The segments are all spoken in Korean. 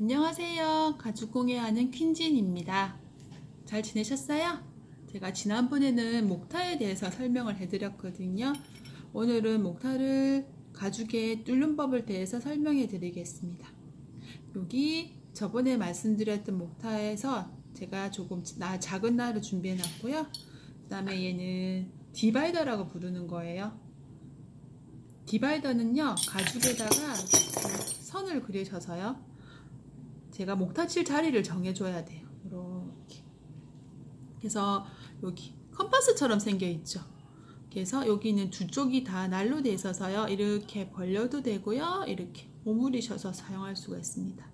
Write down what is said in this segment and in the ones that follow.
안녕하세요. 가죽공예하는 퀸진입니다. 잘 지내셨어요? 제가 지난번에는 목타에 대해서 설명을 해드렸거든요. 오늘은 목타를 가죽에 뚫는 법을 대해서 설명해 드리겠습니다. 여기 저번에 말씀드렸던 목타에서 제가 조금 나, 작은 날을 준비해 놨고요. 그 다음에 얘는 디바이더라고 부르는 거예요. 디바이더는요, 가죽에다가 선을 그리셔서요. 제가 목타 칠 자리를 정해줘야 돼요. 이렇게. 그래서 여기 컴파스처럼 생겨 있죠. 그래서 여기는 두 쪽이 다 날로 돼 있어서요. 이렇게 벌려도 되고요. 이렇게 오므리셔서 사용할 수가 있습니다.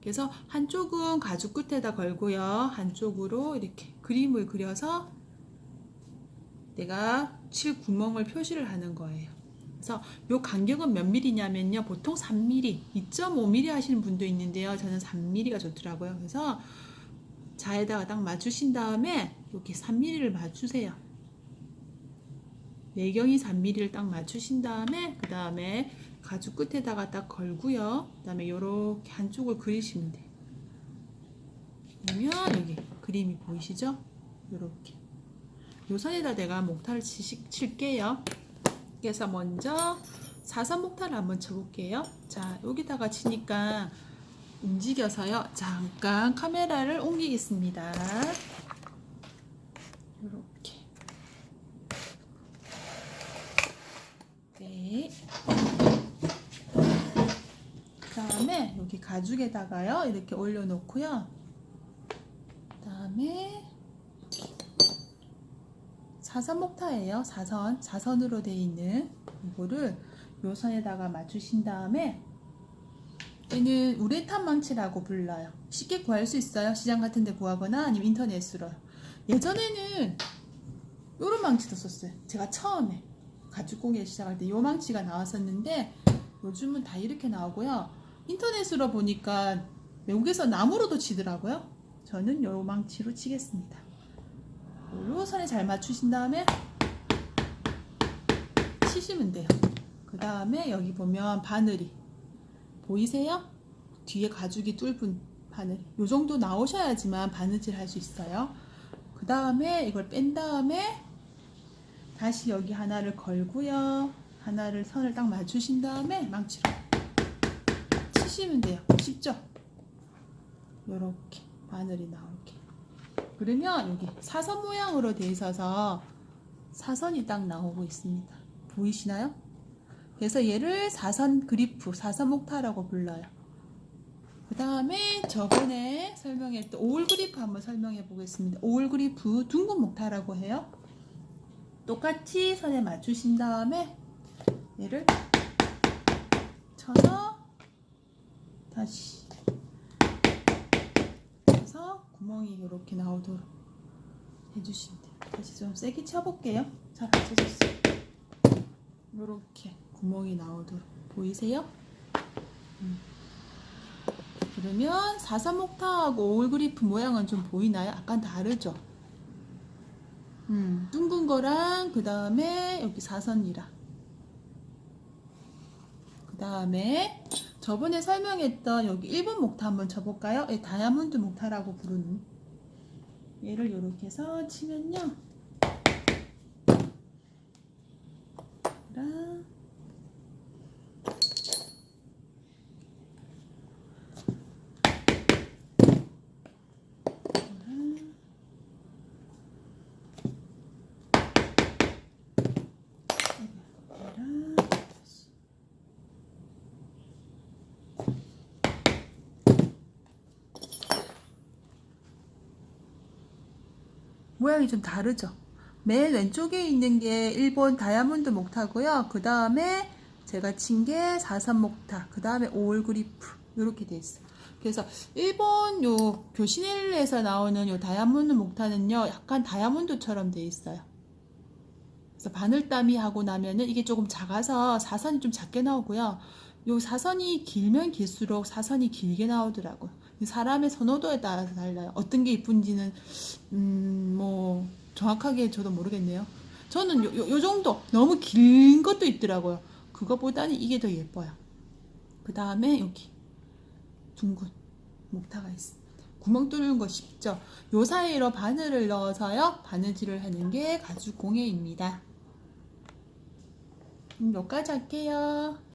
그래서 한쪽은 가죽 끝에다 걸고요. 한쪽으로 이렇게 그림을 그려서 내가 칠 구멍을 표시를 하는 거예요. 그래서 요 간격은 몇 미리냐면요. 보통 3mm, 2.5mm 하시는 분도 있는데요. 저는 3mm가 좋더라고요. 그래서 자에다가 딱 맞추신 다음에 이렇게 3mm를 맞추세요. 내경이 3mm를 딱 맞추신 다음에 그 다음에 가죽 끝에다가 딱 걸고요. 그 다음에 요렇게 한쪽을 그리시면 돼요. 그러면 여기 그림이 보이시죠? 요렇게. 요 선에다 내가 목타를 치, 칠게요. 그래서 먼저 사선 목타를 한번 쳐볼게요. 자, 여기다가 치니까 움직여서요. 잠깐 카메라를 옮기겠습니다. 이렇게. 네. 그 다음에 여기 가죽에다가요. 이렇게 올려놓고요. 그 다음에 사선 목타예요. 사선, 사선으로 되어 있는 이거를 요 선에다가 맞추신 다음에 얘는 우레탄 망치라고 불러요. 쉽게 구할 수 있어요. 시장 같은 데 구하거나 아니면 인터넷으로. 예전에는 요런 망치도 썼어요. 제가 처음에 가죽공예 시작할 때 요 망치가 나왔었는데 요즘은 다 이렇게 나오고요. 인터넷으로 보니까 외국에서 나무로도 치더라고요. 저는 요 망치로 치겠습니다. 요 선에 잘 맞추신 다음에 치시면 돼요. 그 다음에 여기 보면 바늘이 보이세요? 뒤에 가죽이 뚫은 바늘. 요 정도 나오셔야지만 바느질 할 수 있어요. 그 다음에 이걸 뺀 다음에 다시 여기 하나를 걸고요. 하나를 선을 딱 맞추신 다음에 망치로 치시면 돼요. 쉽죠? 요렇게 바늘이 나오게. 그러면 여기 사선 모양으로 돼 있어서 사선이 딱 나오고 있습니다. 보이시나요? 그래서 얘를 사선 그리프, 사선 목타라고 불러요. 그 다음에 저번에 설명했던 오울 그리프 한번 설명해 보겠습니다. 오울 그리프 둥근 목타라고 해요. 똑같이 선에 맞추신 다음에 얘를 쳐서 다시 구멍이 이렇게 나오도록 해주시면 돼요. 다시 좀 세게 쳐볼게요. 잘안 쳐졌어요. 이렇게 구멍이 나오도록 보이세요? 음. 그러면 사사목타하고 오울그리프 모양은 좀 보이나요? 약간 다르죠? 음, 둥근 거랑 그 다음에 여기 사선이랑 그 다음에 저번에 설명했던 여기 1번 목타 한번 쳐볼까요? 예, 다이아몬드 목타라고 부르는 얘를 이렇게 해서 치면요 랑 얘랑 다시. 모양이 좀 다르죠? 맨 왼쪽에 있는 게 일본 다이아몬드 목타고요. 그 다음에 제가 친게 사선 목타, 그 다음에 오울 그리프 이렇게 돼 있어요. 그래서 일본 요 교시넬에서 나오는 요 다이아몬드 목타는요, 약간 다이아몬드처럼 돼 있어요. 그래서 바늘땀이 하고 나면은 이게 조금 작아서 사선이 좀 작게 나오고요. 요 사선이 길면 길수록 사선이 길게 나오더라고요. 사람의 선호도에 따라서 달라요. 어떤 게 이쁜지는 음, 뭐 정확하게 저도 모르겠네요. 저는 요, 요, 요 정도 너무 긴 것도 있더라고요. 그거보다는 이게 더 예뻐요. 그 다음에 여기 둥근 목타가 있습니다. 구멍 뚫는 거 쉽죠? 요 사이로 바늘을 넣어서요. 바느질을 하는 게 가죽 공예입니다. 음, 몇 가지 할게요.